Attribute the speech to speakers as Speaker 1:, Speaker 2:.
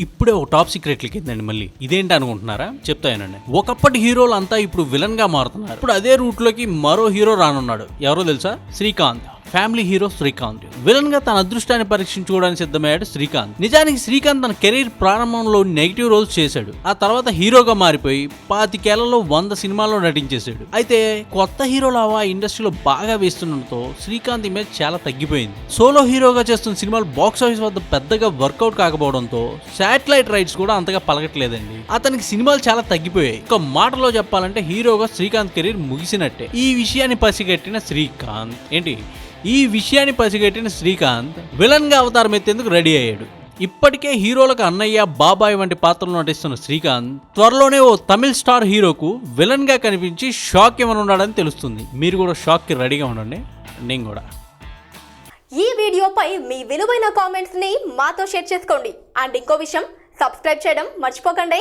Speaker 1: ఇప్పుడే ఒక top secret కిందండి మళ్ళీ? ఇదేంటి అనుకుంటున్నారా? చెప్తానండి ఒకప్పటి హీరోలు అంతా ఇప్పుడు విలన్గా మారుతున్నారు. ఇప్పుడు అదే రూట్లోకి మరో హీరో రానున్నాడు. ఎవరో తెలుసా? శ్రీకాంత్. Family hero Srikanth. విలన్గా తన అదృష్టాన్ని పరీక్షించుకోవడానికి సిద్ధమయ్యాడు శ్రీకాంత్. నిజానికి శ్రీకాంత్ తన కెరీర్ ప్రారంభంలో నెగిటివ్ రోల్స్ చేశాడు. ఆ తర్వాత హీరోగా మారిపోయి పాతికేళ్ళలో వంద సినిమాల్లో నటించేశాడు. అయితే కొత్త హీరోలు ఆ ఇండస్ట్రీలో బాగా వేస్తుండటంతో శ్రీకాంత్ ఇమేజ్ చాలా తగ్గిపోయింది. సోలో హీరోగా చేస్తున్న సినిమాలు బాక్స్ ఆఫీస్ వద్ద పెద్దగా వర్కౌట్ కాకపోవడంతో శాటిలైట్ రైట్స్ కూడా అంతగా పలకట్లేదండి. అతనికి సినిమాలు చాలా తగ్గిపోయాయి. ఒక మాటలో చెప్పాలంటే హీరోగా శ్రీకాంత్ కెరీర్ ముగిసినట్టే. ఈ విషయాన్ని పసిగట్టిన శ్రీకాంత్ ఏంటి? ఈ విషయాన్ని పసిగట్టిన శ్రీకాంత్ విలన్గా అవతారం ఎత్తేందుకు రెడీ అయ్యాడు. ఇప్పటికే హీరోలకు అన్నయ్య బాబాయ్ వంటి పాత్రలు నటిస్తున్న శ్రీకాంత్ త్వరలోనే ఓ తమిళ స్టార్ హీరోకు విలన్గా కనిపించి షాక్ ఇవ్వనున్నాడని తెలుస్తుంది. మీరు కూడా షాక్కి రెడీగా ఉండండి. నేను కూడా.
Speaker 2: ఈ వీడియోపై మీ విలువైన కామెంట్స్ని మాతో షేర్ చేసుకోండి. అండ్ ఇంకో విషయం సబ్స్క్రైబ్ చేయడం మర్చిపోకండి.